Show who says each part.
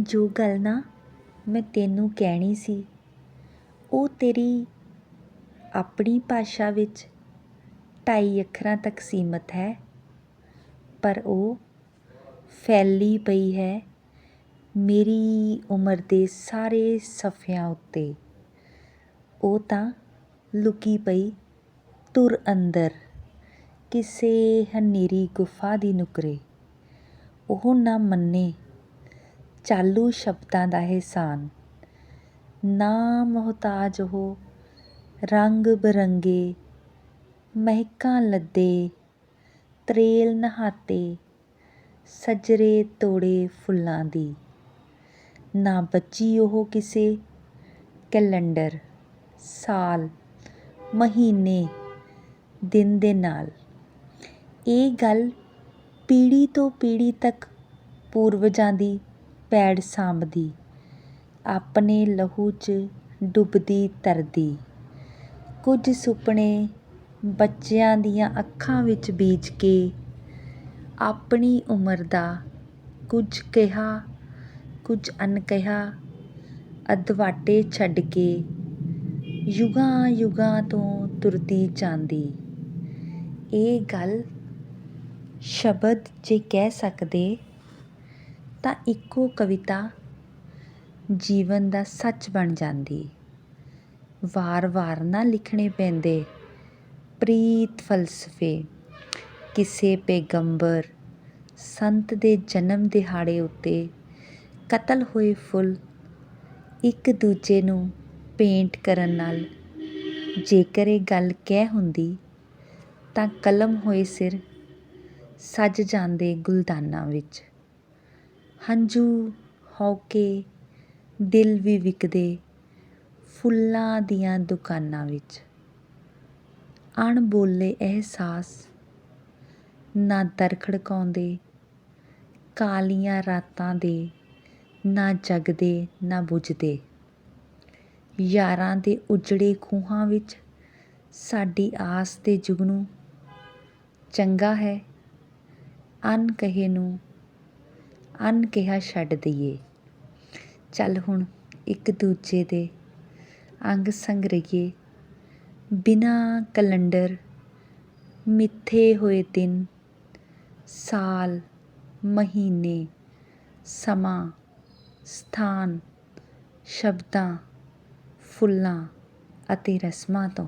Speaker 1: ਜੋ ਗੱਲ ਨਾ ਮੈਂ ਤੈਨੂੰ ਕਹਿਣੀ ਸੀ, ਉਹ ਤੇਰੀ ਆਪਣੀ ਭਾਸ਼ਾ ਵਿੱਚ ਢਾਈ ਅੱਖਰਾਂ ਤੱਕ ਸੀਮਤ ਹੈ, ਪਰ ਉਹ ਫੈਲੀ ਪਈ ਹੈ ਮੇਰੀ ਉਮਰ ਦੇ ਸਾਰੇ ਸਫ਼ਿਆਂ ਉੱਤੇ। ਉਹ ਤਾਂ ਲੁਕੀ ਪਈ ਤੁਰ ਅੰਦਰ ਕਿਸੇ ਹਨੇਰੀ ਗੁਫਾ ਦੀ ਨੁਕਰੇ। ਉਹ ਨਾ ਮੰਨੇ ਚਾਲੂ ਸ਼ਬਦਾਂ ਦਾ ਇਹਸਾਨ ਨਾ ਮੁਹਤਾਜ ਉਹ ਰੰਗ ਬਰੰਗੇ, ਮਹਿਕਾਂ ਲੱਦੇ, ਤਰੇਲ ਨਹਾਤੇ, ਸਜਰੇ ਤੋੜੇ ਫੁੱਲਾਂ ਦੀ। ਨਾ ਬੱਚੀ ਉਹ ਕਿਸੇ ਕੈਲੰਡਰ, ਸਾਲ, ਮਹੀਨੇ, ਦਿਨ ਦੇ ਨਾਲ। ਇਹ ਗੱਲ ਪੀੜ੍ਹੀ ਤੋਂ ਪੀੜ੍ਹੀ ਤੱਕ ਪੂਰਵਜਾਂ ਦੀ ਪੈੜ ਸਾਂਭਦੀ, ਆਪਣੇ ਲਹੂ 'ਚ ਡੁੱਬਦੀ ਤਰਦੀ। ਕੁਝ ਸੁਪਨੇ ਬੱਚਿਆਂ ਦੀਆਂ ਅੱਖਾਂ ਵਿੱਚ ਬੀਜ ਕੇ ਆਪਣੀ ਉਮਰ ਦਾ ਕੁਝ ਕਿਹਾ, ਕੁਝ ਅਣਕਿਹਾ ਅਧਵਾਟੇ ਛੱਡ ਕੇ ਯੁਗਾਂ ਯੁਗਾਂ ਤੋਂ ਤੁਰਦੀ ਜਾਂਦੀ। ਇਹ ਗੱਲ ਸ਼ਬਦ ਜੇ ਕਹਿ ਸਕਦੇ ਤਾਂ ਇੱਕੋ ਕਵਿਤਾ ਜੀਵਨ ਦਾ ਸੱਚ ਬਣ ਜਾਂਦੀ। ਵਾਰ-ਵਾਰ ਨਾ ਲਿਖਣੇ ਪੈਂਦੇ ਪ੍ਰੀਤ ਫਲਸਫੇ। ਕਿਸੇ ਪੈਗੰਬਰ ਸੰਤ ਦੇ ਜਨਮ ਦਿਹਾੜੇ ਉੱਤੇ ਕਤਲ ਹੋਏ ਫੁੱਲ ਇੱਕ ਦੂਜੇ ਨੂੰ ਪੇਂਟ ਕਰਨ ਨਾਲ ਜੇਕਰ ਇਹ ਗੱਲ ਕਹਿ ਹੁੰਦੀ ਤਾਂ ਕਲਮ ਹੋਏ ਸਿਰ ਸੱਜ ਜਾਂਦੇ ਗੁਲਦਾਨਾਂ ਵਿੱਚ। ਹੰਝੂ ਹੌਕੇ ਦਿਲ ਵੀ ਵਿਕਦੇ ਫੁੱਲਾਂ ਦੀਆਂ ਦੁਕਾਨਾਂ ਵਿੱਚ। ਅਣਬੋਲੇ ਅਹਿਸਾਸ ਨਾ ਦਰ ਖੜਕਾਉਂਦੇ ਕਾਲੀਆਂ ਰਾਤਾਂ ਦੇ ਨਾ ਜਗਦੇ, ਨਾ ਬੁਝਦੇ। ਯਾਰਾਂ ਦੇ ਉਜੜੇ ਖੂਹਾਂ ਵਿੱਚ ਸਾਡੀ ਆਸ ਤੇ ਜੁਗਨੂ ਚੰਗਾ ਹੈ। ਅਨ ਕਹੇ ਨੂੰ ਅਨ ਕਿਹਾ ਛੱਡ ਦਈਏ। ਚੱਲ ਹੁਣ ਇੱਕ ਦੂਜੇ ਦੇ ਅੰਗ ਸੰਗ ਰਹੀਏ ਬਿਨਾਂ ਕੈਲੰਡਰ ਮਿੱਥੇ ਹੋਏ ਦਿਨ, ਸਾਲ, ਮਹੀਨੇ, ਸਮਾਂ, ਸਥਾਨ, ਸ਼ਬਦਾਂ, ਫੁੱਲਾਂ ਅਤੇ ਰਸਮਾਂ ਤੋਂ।